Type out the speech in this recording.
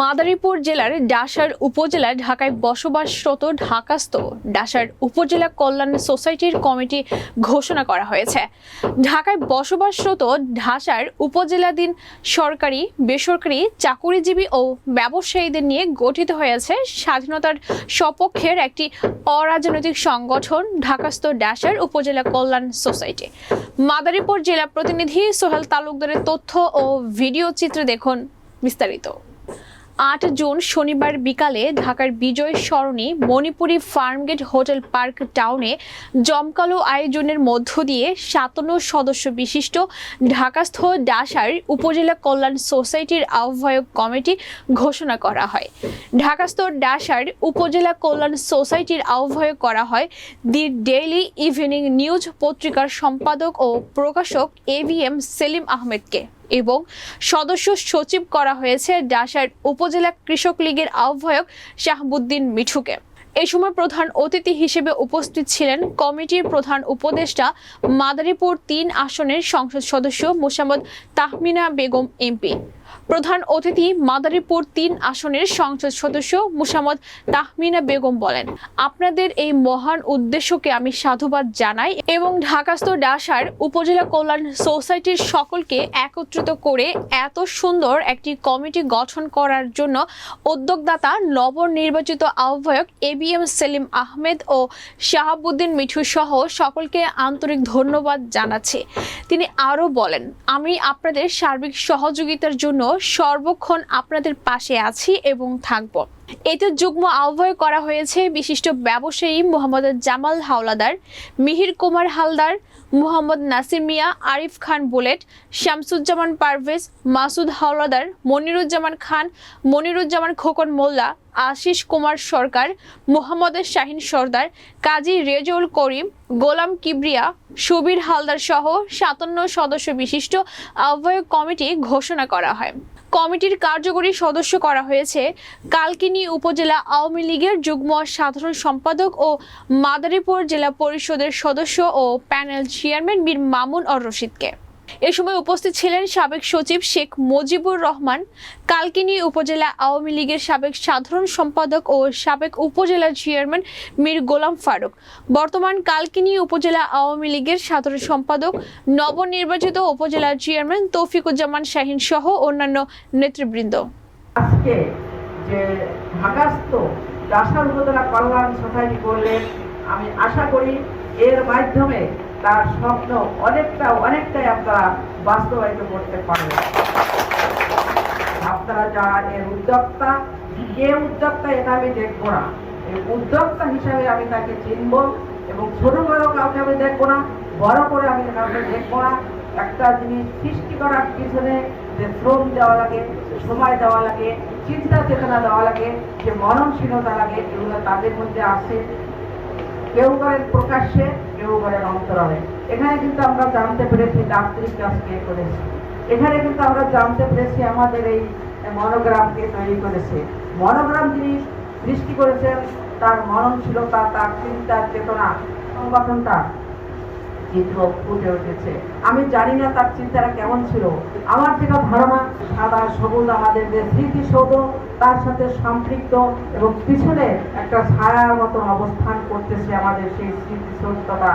মাদারীপুর জেলার ডাসার উপজেলায় ঢাকায় বসবাসরত ঢাকাস্থ ডাসার উপজেলা কল্যাণ সোসাইটির কমিটি ঘোষণা করা হয়েছে। ঢাকায় বসবাসরত ঢাসার উপজেলাধীন সরকারি, বেসরকারি, চাকুরিজীবী ও ব্যবসায়ীদের নিয়ে গঠিত হয়েছে স্বাধীনতার সপক্ষের একটি অরাজনৈতিক সংগঠন ঢাকাস্থ ডাসার উপজেলা কল্যাণ সোসাইটি। মাদারীপুর জেলা প্রতিনিধি সোহেল তালুকদারের তথ্য ও ভিডিও চিত্রে দেখুন বিস্তারিত। আট জুন শনিবার বিকালে ঢাকার Bijoy Sarani Manipuri Farmgate hotel park টাউনে জমকালো আয়োজনের মধ্য দিয়ে সাতান্ন সদস্য বিশিষ্ট ঢাকাস্থ ডাসার উপজেলা কল্যাণ সোসাইটির আহ্বায়ক কমিটি ঘোষণা করা হয়। ঢাকাস্থ ডাসার উপজেলা কল্যাণ সোসাইটির আহ্বায়ক করা হয় দি ডেইলি ইভিনিং নিউজ পত্রিকার সম্পাদক ও প্রকাশক এভিএম সেলিম আহমেদকে। এবং সদস্য সচিব করা হয়েছে ডাসার উপজেলা কৃষক লীগের আহ্বায়ক শাহবুদ্দিন মিঠুকে। এ সময় প্রধান অতিথি হিসেবে উপস্থিত ছিলেন কমিটির প্রধান উপদেষ্টা মাদারীপুর তিন আসনের সংসদ সদস্য মোসাম্মদ তাহমিনা বেগম এমপি। প্রধান অতিথি মাদারীপুর তিন আসনের সংসদ সদস্য মুসামদ তাহমিনা বেগম বলেন, আপনাদের এই মহান উদ্দেশ্যকে আমি সাধুবাদ জানাই এবং ঢাকাস্থ ডাসার উপজেলা কল্যাণ সোসাইটির সকলকে একত্রিত করে এত সুন্দর একটি কমিটি গঠন করার জন্য উদ্যোগদাতা নবনির্বাচিত আহ্বায়ক A B M Selim Ahmed ও শাহাবুদ্দিন মিঠু সহ সকলকে আন্তরিক ধন্যবাদ জানাচ্ছি। তিনি আরও বলেন, আমি আপনাদের সার্বিক সহযোগিতার জন্য সর্বক্ষণ আপনাদের পাশে আছি এবং থাকব। এতে যুগ্ম আহ্বায়ক করা হয়েছে বিশিষ্ট ব্যবসায়ী মোহাম্মদ জামাল হাওলাদার, মিহির কুমার হালদার, মোহাম্মদ নাসির মিয়া, আরিফ খান বুলেট, শামসুজ্জামান পারভেজ, মাসুদ হাওলাদার, মনিরুজ্জামান খান, মনিরুজ্জামান খোকন মোল্লা, আশিস কুমার সরকার, মোহাম্মদ শাহিন সর্দার, কাজী রেজউল করিম, গোলাম কিবরিয়া, সুবীর হালদার সহ সাতান্ন সদস্য বিশিষ্ট আহ্বায়ক কমিটি ঘোষণা করা হয়। কমিটির কার্যকরী সদস্য করা হয়েছে। কালকিনি উপজেলা আওয়ামী লীগের যুগ্ম সাধারণ সম্পাদক ও মাদারীপুর জেলা পরিষদের সদস্য ও প্যানেল চেয়ারম্যান বীর মামুন অর রশিদকে এ সময় উপস্থিত ছিলেন সাবেক সচিব শেখ মুজিবুর রহমান, কালকিনি উপজেলা আওয়ামী লীগের সাবেক সাধারণ সম্পাদক ও সাবেক উপজেলা চেয়ারম্যান মীর গোলাম ফারুক, বর্তমান কালকিনি উপজেলা আওয়ামী লীগের সাধারণ সম্পাদক, নবনির্বাচিত উপজেলা চেয়ারম্যান তৌফিকুজ্জামান শাহিন সহ অন্যান্য নেতৃবৃন্দ। আমি আশা করি এর মাধ্যমে তার স্বপ্ন অনেকটা, অনেকটাই আপনারা বাস্তবায়িত করতে পারবেন আপনারা যারা এর উদ্যোক্তা, কে উদ্যোক্তা এটা আমি দেখব না। উদ্যোক্তা হিসাবে আমি তাকে চিনব এবং ছোট বড় কাউকে আমি দেখব না, বড় করে আমি কাউকে দেখব না। একটা জিনিস সৃষ্টি করার পিছনে যে শ্রম দেওয়া লাগে, সময় দেওয়া লাগে, চিন্তা চেতনা দেওয়া লাগে, যে মননশীলতা লাগে, এগুলো তাদের মধ্যে আছে। কেউ করেন প্রকাশ্যে, কেউ করেন অন্তরালে। এখানে কিন্তু আমরা জানতে পেরেছি ডাক্তারি কাজ কে করেছে। এখানে কিন্তু আমরা জানতে পেরেছি আমাদের এই মনোগ্রামকে তৈরি করেছে। মনোগ্রাম যিনি সৃষ্টি করেছেন, তার মননশীলতা, তার চিন্তার চেতনা, সংগঠনটা ফুটে উঠেছে। আমি জানি না তার চিন্তাটা কেমন ছিল। আমার যেটা ধারণা সাদা সবুজ আমাদের যে স্মৃতিসৌধ, তার সাথে সম্পৃক্ত এবং পিছনে একটা ছায়ার মতো অবস্থান করতেছে আমাদের সেই স্মৃতিসৌধটা।